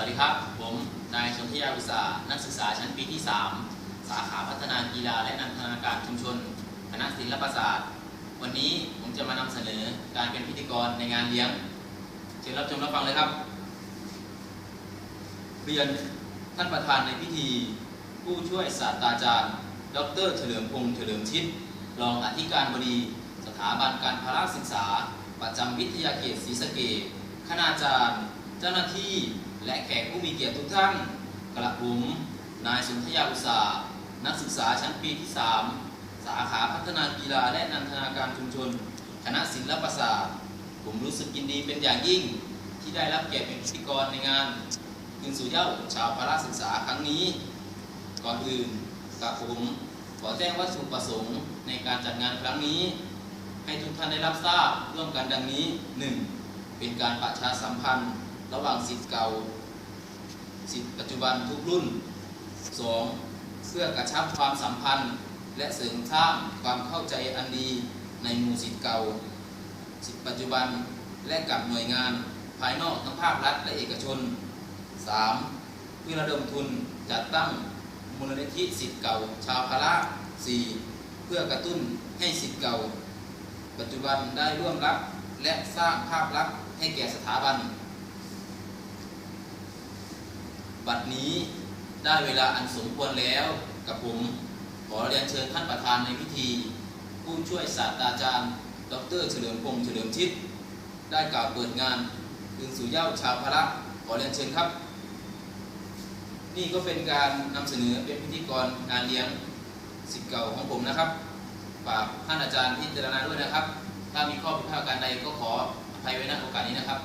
วัสดีครับ ผมนายชนทยาอุตสานักศึกษาชั้นปีที่ 3 สาขาพัฒนากีฬาและนันทนาการชุมชน คณะศิลปศาสตร์ วันนี้ผมจะมานำเสนอการเป็นพิธีกรในงานเลี้ยง เชิญรับชมรับฟังเลยครับ เรียนท่านประธานในพิธี ผู้ช่วยศาสตราจารย์ ดรเฉลิมพงษ์เฉลิมชิด รองอธิการบดี สถาบันการพละศึกษา ประจำวิทยาเขตศรีสะเกษคณาจารย์ เจ้าหน้าที่และแขกผู้มีเกียรติทุกท่าน กระผม นายสุนทยาอุตสาหนักศึกษาชั้นปีที่ 3 สาขาพัฒนากีฬาและนันทนาการชุมชน คณะศิลปศาสตร์ ผมรู้สึกยินดีเป็นอย่างยิ่ง ที่ได้รับเกียรติเป็นพิธีกรในงานคืนสู่เย้าชาวพละศึกษาครั้งนี้ ก่อนอื่นกับผมขอแจ้งวัตถุประสงค์ในการจัดงานครั้งนี้ ให้ทุกท่านได้รับทราบร่วมกันดังนี้ 1. เป็นการประชาสัมพันธ์ ระหว่างสิทธิ์เก่าสิทธิ์ปัจจุบันทุกรุ่น 2. เพื่อกระชับความสัมพันธ์ และเสริมสร้างความเข้าใจอันดีในหมู่สิทธิ์เก่าสิทธิ์ปัจจุบันและกับหน่วยงานภายนอกทั้งภาครัฐและเอกชน 3. เพื่อระดมทุนจัดตั้งมูลนิธิสิทธิ์เก่าชาวพละ 4. เพื่อกระตุ้นให้สิทธิ์เก่า ปัจจุบันได้ร่วมรับและสร้างภาพลักษณ์ให้แก่สถาบัน บัดนี้ได้เวลาอันสมควรแล้วกับผมขอเรียนเชิญท่านประธานในพิธี ผู้ช่วยศาสตราจารย์ ดรเฉลิมพงษ์เฉลิมชิด ได้กล่าวเปิดงานคืนสู่เย้าชาวพระขอเรียนเชิญครับ นี่ก็เป็นการนำเสนอเป็นพิธีกรงานเลี้ยงสิทธิ์เก่าของผมนะครับฝากท่านอาจารย์พิจารณาด้วยนะครับ ถ้ามีข้อผิดพลาดการใดก็ขออภัยไว้ณโอกาสนี้นะครับ